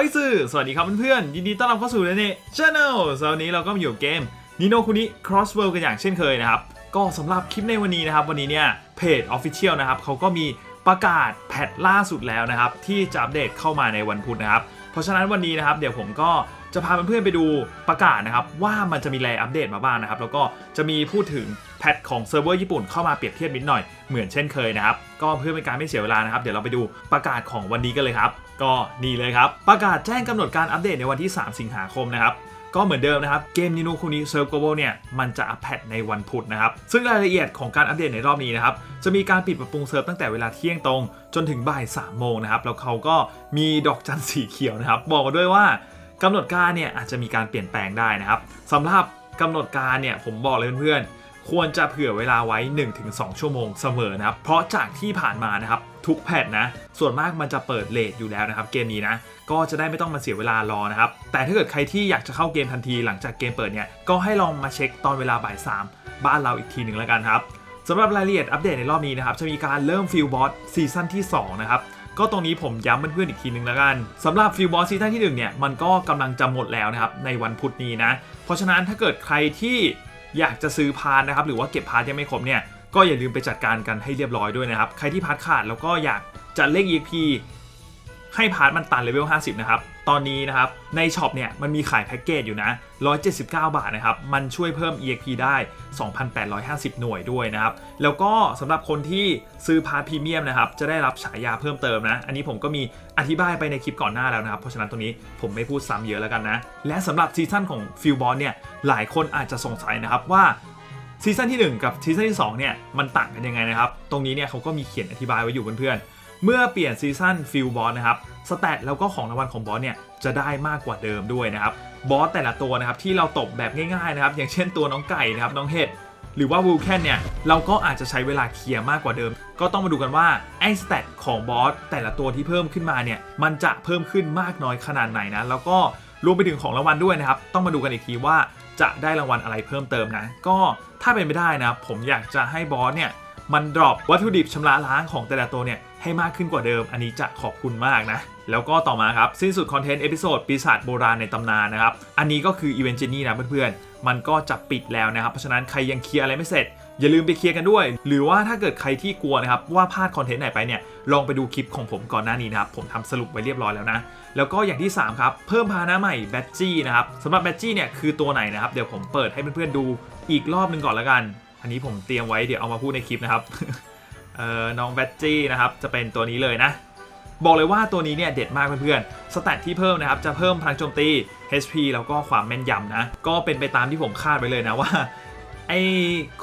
อยสื่อสวัสดีครับเพื่อนๆยินดีต้อนรับเข้าสู่เรเน่ชาแนลสวันนี้เราก็มาอยู่เกมนิโนคุนิ Crossworld กันอย่างเช่นเคยนะครับ ก็สำหรับคลิปในวันนี้นะครับ วันนี้เนี่ยเพจ Official นะครับเขาก็มีประกาศแพทล่าสุดแล้วนะครับ ที่จะอัปเดตเข้ามาในวันพุธนะครับ เพราะฉะนั้นวันนี้นะครับ เดี๋ยวผมก็จะพาเพื่อนๆไปดูประกาศนะครับ ว่ามันจะมีอะไรอัปเดตมาบ้างนะครับ แล้วก็จะมีพูดถึงแพทของเซิร์ฟเวอร์ญี่ปุ่นเข้ามาเปรียบเทียบนิดหน่อยเหมือนเช่นเคยนะครับ ก็เพื่อเป็นการไม่เสียเวลานะครับ เดี๋ยวเราไปดูประกาศของวันนี้กันเลยครับ ก็นี่เลยครับ ประกาศแจ้งกำหนดการอัปเดตในวันที่ 3 สิงหาคมนะครับก็เหมือนเดิมนะครับ เกมนิโนคุนิเซิร์ฟโกโบเนี่ยมันจะอัปเดตในวันพุธนะครับ ซึ่งรายละเอียดของการอัปเดตในรอบนี้นะครับ จะมีการปิดปรับปรุงเซิร์ฟตั้งแต่เวลาเที่ยงตรง จนถึงบ่าย3โมงนะครับ แล้วเขาก็มีดอกจันสีเขียวนะครับ บอกมาด้วยว่ากำหนดการเนี่ยอาจจะมีการเปลี่ยนแปลงได้นะครับสำหรับกำหนดการเนี่ยผมบอกเลยเพื่อนๆ ควรจะเผื่อเวลาไว้ 1-2 ชั่วโมงเสมอนะครับ เพราะจากที่ผ่านมานะครับทุกแพทนะ ส่วนมากมันจะเปิดเลทอยู่แล้วนะครับ เกมนี้นะ ก็จะได้ไม่ต้องมาเสียเวลารอนะครับ แต่ถ้าเกิดใครที่อยากจะเข้าเกมทันทีหลังจากเกมเปิดเนี่ย ก็ให้ลองมาเช็คตอนเวลาบ่ายสามบ้านเราอีกทีหนึ่งแล้วกันครับสำหรับรายละเอียดอัปเดตในรอบนี้นะครับ จะมีการเริ่มฟิลบอสซีซั่นที่ 2 นะครับก็ตรงนี้ผมย้ำเพื่อนๆอีกทีหนึ่งแล้วกันสำหรับฟิลบอสซีซั่นที่1เนี่ยมันก็กำลังจะหมดแล้วนะครับในวันพุธนี้นะ เพราะฉะนั้นถ้าเกิดใครที่ อยากจะซื้อพาร์ทนะครับหรือว่าเก็บพาร์ทยังไม่ครบเนี่ยก็อย่าลืมไปจัดการกันให้เรียบร้อยด้วยนะครับใครที่พาร์ทขาดแล้วก็อยากจะเล่ง EP ให้พาร์ทมันตันเลเวล 50 นะครับ ตอนนี้นะครับ ในช็อปเนี่ยมันมีขายแพ็กเกจอยู่นะ 179 บาทนะครับ มันช่วยเพิ่ม EXP ได้ 2,850 หน่วยด้วยนะครับ แล้วก็สำหรับคนที่ซื้อพาร์ทพรีเมียมนะครับ จะได้รับฉายาเพิ่มเติมนะ อันนี้ผมก็มีอธิบายไปในคลิปก่อนหน้าแล้วนะครับ เพราะฉะนั้นตรงนี้ผมไม่พูดซ้ำเยอะแล้วกันนะ และสำหรับซีซั่นของฟิลบอลเนี่ย หลายคนอาจจะสงสัยนะครับว่าซีซั่นที่ 1 กับซีซั่นที่2เนี่ยมันต่างกันยังไงนะครับ ตรงนี้เนี่ยเขาก็มีเขียนอธิบายไว้อยู่เพื่อนๆ เมื่อเปลี่ยนซีซั่นฟิลบอสนะครับสแตทแล้วก็ของรางวัลของบอสเนี่ยจะได้มากกว่าเดิมด้วยนะครับบอสแต่ละตัวนะครับที่เราตบแบบง่ายๆนะครับอย่างเช่นตัวน้องไก่นะครับน้องเห็ดหรือว่าวูแคนเนี่ยเราก็อาจจะใช้เวลาเคลียร์มากกว่าเดิม ก็ต้องมาดูกันว่าไอ้สแตทของบอสแต่ละตัวที่เพิ่มขึ้นมาเนี่ยมันจะเพิ่มขึ้นมากน้อยขนาดไหนนะแล้วก็รวมไปถึงของรางวัลด้วยนะครับ ต้องมาดูกันอีกทีว่าจะได้รางวัลอะไรเพิ่มเติมนะ ก็ถ้าเป็นไปได้นะผมอยากจะให้บอสเนี่ย มันดรอปวัตถุดิบชำระล้างของแต่ละตัวเนี่ยให้มากขึ้นกว่าเดิม อันนี้จะขอบคุณมากนะ แล้วก็ต่อมาครับ สิ้นสุดคอนเทนต์เอพิโซดปีศาจโบราณในตำนานนะครับ อันนี้ก็คืออีเวนต์เจนี่นะเพื่อนๆ มันก็จะปิดแล้วนะครับ เพราะฉะนั้นใครยังเคลียร์อะไรไม่เสร็จ อย่าลืมไปเคลียร์กันด้วย หรือว่าถ้าเกิดใครที่กลัวนะครับว่าพลาดคอนเทนต์ไหนไปเนี่ยลองไปดูคลิปของผมก่อนหน้านี้นะครับผมทำสรุปไว้เรียบร้อยแล้วนะ แล้วก็อย่างที่ 3 ครับเพิ่มพาหนะใหม่แบตจี้นะครับสำหรับแบตจี้เนี่ยคือตัวไหนนะครับเดี๋ยวผมเปิดให้เพื่อนๆดูอีกรอบหนึ่งก่อนล้วกัน อันนี้ผมเตรียมไว้เดี๋ยวเอามาพูดในคลิปนะครับเอ่อน้องแบตจี้นะครับจะเป็นตัวนี้เลยนะ บอกเลยว่าตัวนี้เนี่ยเด็ดมากเพื่อนๆ สแตทที่เพิ่มนะครับจะเพิ่มพลังโจมตี HP แล้วก็ความแม่นยำนะ ก็เป็นไปตามที่ผมคาดไว้เลยนะว่าไอ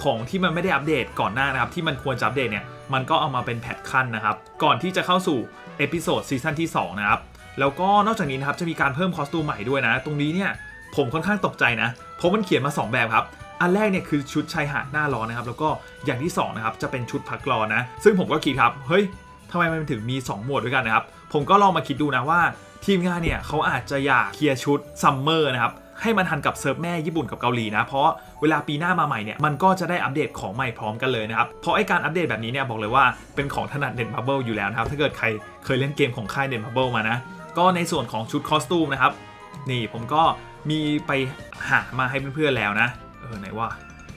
ของที่มันไม่ได้อัปเดตก่อนหน้านะครับที่มันควรจะอัปเดตเนี่ยมันก็เอามาเป็นแพทขั้นนะครับ ก่อนที่จะเข้าสู่เอพิโซดซีซั่นที่2นะครับแล้วก็นอกจากนี้นะครับจะมีการเพิ่มคอสตูมใหม่ด้วยนะ ตรงนี้เนี่ยผมค่อนข้างตกใจนะเพราะมันเขียนมา 2 แบบครับ อันแรกเนี่ยคือชุดชายหาดหน้าร้อนนะครับ แล้วก็อย่างที่2นะครับจะเป็นชุดพักร้อนนะ ซึ่งผมก็คิดครับ เฮ้ยทำไมมันถึงมี 2 หมวดด้วยกันนะครับ ผมก็ลองมาคิดดูนะว่า ทีมงานเนี่ยเขาอาจจะอยากเคลียร์ชุดซัมเมอร์นะครับให้มันทันกับเซิร์ฟแม่ญี่ปุ่นกับเกาหลีนะ เพราะเวลาปีหน้ามาใหม่เนี่ย มันก็จะได้อัปเดตของใหม่พร้อมกันเลยนะครับ เพราะไอการอัปเดตแบบนี้เนี่ย บอกเลยว่าเป็นของถนัดเด่นบับเบิลอยู่แล้วนะครับ ถ้าเกิดใครเคยเล่นเกมของค่ายเด่นบับเบิลมานะ ก็ในส่วนของชุดคอสตูมนะครับ นี่ผมก็มีไปหามาให้เพื่อนๆแล้วนะ เออไหนว่า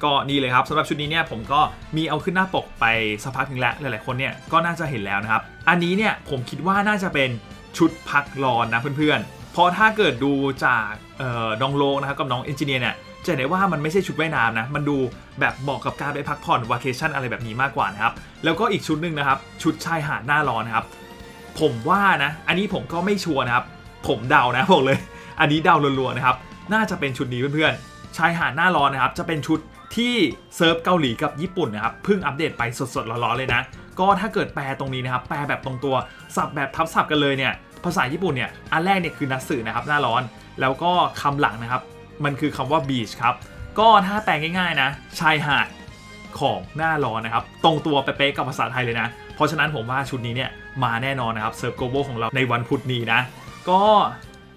ก็นี่เลยครับสำหรับชุดนี้เนี่ยผมก็มีเอาขึ้นหน้าปกไปสักพักหนึงแล้วหลายๆคนเนี่ยก็น่าจะเห็นแล้วนะครับ อันนี้เนี่ยผมคิดว่าน่าจะเป็นชุดพักร้อนนะเพื่อนๆ เพราะถ้าเกิดดูจากเอ่อน้องโลนะครับกับน้องเอนจิเนียร์เนี่ยจะเห็นได้ว่ามันไม่ใช่ชุดว่ายน้ำนะ มันดูแบบเหมาะกับการไปพักผ่อนวาเคชั่นอะไรแบบนี้มากกว่านะครับ แล้วก็อีกชุดหนึ่งนะครับ ชุดชายหาดหน้าร้อนนะครับ ผมว่านะ อันนี้ผมก็ไม่ชัวร์นะครับ ผมเดานะบอกเลย อันนี้เดาลัวๆนะครับ น่าจะเป็นชุดนี้เพื่อนๆ ชายหาดหน้าร้อนนะครับจะเป็นชุดที่เซิร์ฟเกาหลีกับญี่ปุ่นนะครับเพิ่งอัปเดตไปสดๆร้อนๆเลยนะ ก็ถ้าเกิดแปลตรงนี้นะครับแปลแบบตรงตัวสับแบบทับศัพท์กันเลยเนี่ยภาษาญี่ปุ่นเนี่ยอันแรกเนี่ยคือนัสึนะครับหน้าร้อน แล้วก็คำหลังนะครับมันคือคำว่า beach ครับก็ถ้าแปลง่ายๆนะชายหาดของหน้าร้อนนะครับ ตรงตัวเป๊ะๆกับภาษาไทยเลยนะ เพราะฉะนั้นผมว่าชุดนี้เนี่ยมาแน่นอนนะครับเซิร์ฟโกโบของเราในวันพุธนี้นะ ก็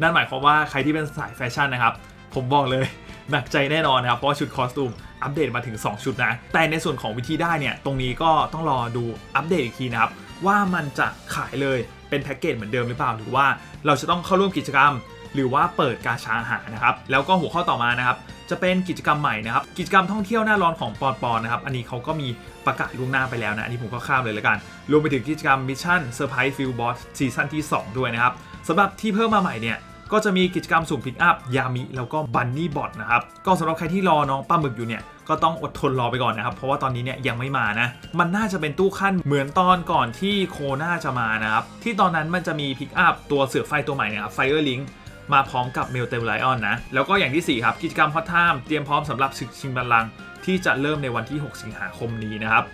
นั่นหมายความว่าใครที่เป็นสายแฟชั่นนะครับ ผมบอกเลย หนักใจแน่นอนนะครับ เพราะชุดคอสตูมอัปเดตมาถึง 2 ชุดนะ แต่ในส่วนของวิธีได้เนี่ย ตรงนี้ก็ต้องรอดูอัปเดตอีกทีนะครับ ว่ามันจะขายเลยเป็นแพ็กเกจเหมือนเดิมหรือเปล่า หรือว่าเราจะต้องเข้าร่วมกิจกรรม หรือว่าเปิดกาชาหานะครับ แล้วก็หัวข้อต่อมานะครับ จะเป็นกิจกรรมใหม่นะครับ กิจกรรมท่องเที่ยวหน้าร้อนของปอนปอนนะครับ อันนี้เขาก็มีประกาศล่วงหน้าไปแล้วนะ อันนี้ผมก็ข้ามเลยล้วกัน รวมไปถึงกิจกรรมมิชชั่นเซอร์ไพรส์ฟิลบอสซีซั่นที่ 2 ด้วยนะครับสำหรับที่เพิ่มมาใหม่เนี่ย ก็จะมีกิจกรรมสุ่มพิกอัพยามิแล้วก็บันนี่บอทนะครับก็สำหรับใครที่รอน้องปลาหมึกอยู่เนี่ยก็ต้องอดทนรอไปก่อนนะครับ เพราะว่าตอนนี้เนี่ยยังไม่มานะ มันน่าจะเป็นตู้ขั้นเหมือนตอนก่อนที่โคน่าจะมานะครับ ที่ตอนนั้นมันจะมีพิกอัพตัวเสือไฟตัวใหม่นะครับไฟเออร์ลิงมาพร้อมกับเมลเตลไลออนนะ แล้วก็อย่างที่ 4 ครับ กิจกรรมฮอตไทม์เตรียมพร้อมสำหรับศึกชิงบัลลังก์ที่จะเริ่มในวันที่ 6 สิงหาคมนี้นะครับ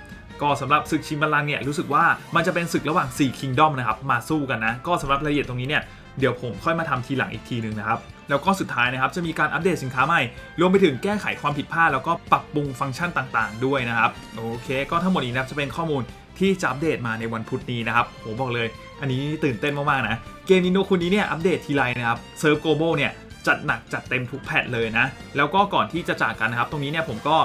ก็สำหรับศึกชิงบัลลังก์เนี่ยรู้สึกว่ามันจะเป็นศึกระหว่าง4 Kingdom นะครับมาสู้กันนะ ก็สำหรับรายละเอียดตรงนี้เนี่ย เดี๋ยวผมค่อยมาทำทีหลังอีกทีหนึ่งนะครับ แล้วก็สุดท้ายนะครับจะมีการอัปเดตสินค้าใหม่ รวมไปถึงแก้ไขความผิดพลาดแล้วก็ปรับปรุงฟังก์ชันต่างๆ ด้วยนะครับโอเค ก็ทั้งหมดนี้นะจะเป็นข้อมูลที่จะอัปเดตมาในวันพุธนี้นะครับผมบอกเลย อันนี้ตื่นเต้นมากๆนะเกมนิโนคุณนี้เนี่ยอัปเดตทีไรนะครับเซิร์ฟโกลบอลเนี่ยจัดหนักจัดเต็มทุกแพทเลยนะแล้วก็ก่อนที่จะจากกันนะครับตรงนี้เนี่ยผมก็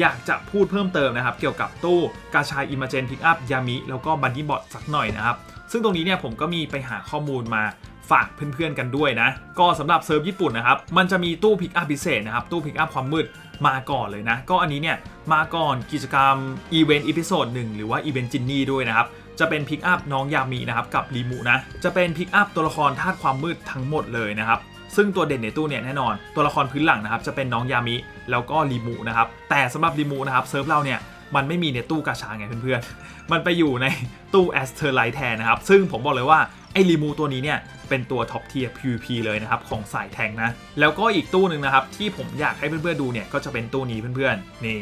อยากจะพูดเพิ่มเติมนะครับ เกี่ยวกับตู้กาชาอิมเจนพิกอัพยามิแล้วก็บันดี้บอทสักหน่อยนะครับ ซึ่งตรงนี้เนี่ยผมก็มีไปหาข้อมูลมาฝากเพื่อนๆกันด้วยนะ ก็สำหรับเซิร์ฟญี่ปุ่นนะครับ มันจะมีตู้พิกอัพพิเศษนะครับ ตู้พิกอัพความมืดมาก่อนเลยนะ ก็อันนี้เนี่ยมาก่อนกิจกรรมอีเวนต์อีพิโซดหนึ่งหรือว่าอีเวนต์จินนี่ด้วยนะครับ จะเป็นพิกอัพน้องยามีนะครับกับรีมูนะ จะเป็นพิกอัพตัวละครธาตุความมืดทั้งหมดเลยนะครับ ซึ่งตัวเด่นในตู้เนี่ยแน่นอนตัวละครพื้นหลังนะครับจะเป็นน้องยามิแล้วก็รีมูนะครับแต่สำหรับรีมูนะครับเซิร์ฟเราเนี่ยมันไม่มีในตู้กาชาไงเพื่อนๆ มันไปอยู่ในตู้แอสเทอร์ไลท์แทนนะครับ ซึ่งผมบอกเลยว่า ไอ้รีมูตัวนี้เนี่ย เป็นตัวท็อปเทียร์ PVP เลยนะครับ ของสายแทงนะ แล้วก็อีกตู้หนึ่งนะครับ ที่ผมอยากให้เพื่อนๆดูเนี่ย ก็จะเป็นตู้นี้เพื่อนๆ นี่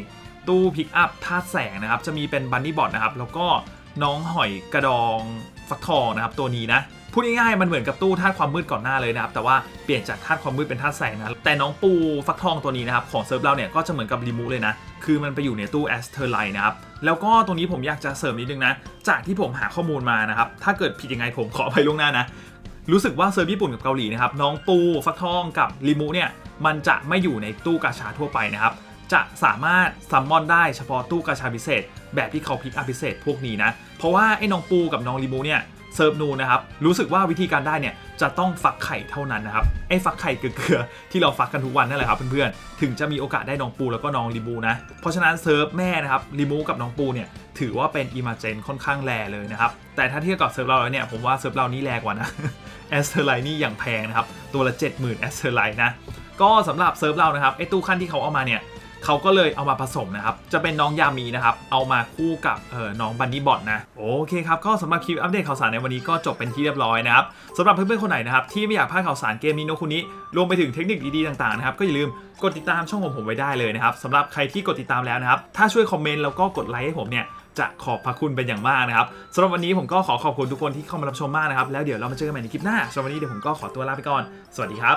ตู้พิกอัพธาตุแสงนะครับ จะมีเป็นบันนี่บอทนะครับ แล้วก็ น้องหอยกระดองฟักทองนะครับตัวนี้นะพูดง่ายๆมันเหมือนกับตู้ธาตุความมืดก่อนหน้าเลยนะครับแต่ว่าเปลี่ยนจากธาตุความมืดเป็นธาตุแสงนะแต่น้องปูฟักทองตัวนี้นะครับของเซิร์ฟเราเนี่ยก็จะเหมือนกับรีมูเลยนะคือมันไปอยู่ในตู้แอสเทอร์ไลน์นะครับแล้วก็ตรงนี้ผมอยากจะเสริมนิดนึงนะจากที่ผมหาข้อมูลมานะครับถ้าเกิดผิดยังไงผมขออภัยล่วงหน้านะรู้สึกว่าเซิร์ฟญี่ปุ่นกับเกาหลีนะครับน้องปูฟักทองกับริมูเนี่ยมันจะไม่อยู่ในตู้กาชาทั่วไปนะครับ จะสามารถซัมมอนได้เฉพาะตู้กาชาพิเศษ แบบที่เขาพิกอัพพิเศษพวกนี้นะ เพราะว่าไอ้น้องปูกับน้องริมูเนี่ยเซิร์ฟนูนะครับรู้สึกว่าวิธีการได้เนี่ยจะต้องฟักไข่เท่านั้นนะครับไอ้ฟักไข่เกลือที่เราฟักกันทุกวันนั่นแหละครับเพื่อนๆถึงจะมีโอกาสได้น้องปูแล้วก็น้องริมูนะเพราะฉะนั้นเซิร์ฟแม่นะครับริมูกับน้องปูเนี่ยถือว่าเป็นอิมาเจนค่อนข้างแรเลยนะครับแต่ถ้าเทียบกับเซิร์ฟเราแล้วเนี่ยผมว่าเซิร์ฟเรานี่แรงกว่านะแอสเทอร์ไลน์นี่อย่างแพงนะครับตัวละ 70,000แอสเทอร์ไลน์นะก็สำหรับเซิร์ฟเรานะครับไอตู้ขั้นที่เขาเอามาเนี่ย เขาก็เลยเอามาผสมนะครับ จะเป็นน้องยามีนะครับ เอามาคู่กับเออน้องบันนี่บอทนะ โอเคครับ ก็สำหรับคลิปอัปเดตข่าวสารในวันนี้ก็จบเป็นที่เรียบร้อยนะครับสำหรับเพื่อนๆคนไหนนะครับ ที่ไม่อยากพลาดข่าวสารเกมมิโนคุนิรวมไปถึงเทคนิคดีๆต่างๆนะครับ ก็อย่าลืมกดติดตามช่องของผมไว้ได้เลยนะครับสำหรับใครที่กดติดตามแล้วนะครับ ถ้าช่วยคอมเมนต์แล้วก็กดไลค์ให้ผมเนี่ยจะขอบพระคุณเป็นอย่างมากนะครับสำหรับวันนี้ผมก็ขอขอบคุณทุกคนที่เข้ามารับชมมากนะครับ แล้วเดี๋ยวเรามาเจอกันใหม่ในคลิปหน้าสำหรับวันนี้เดี๋ยวผมก็ขอตัวลาไปก่อน สวัสดีครับ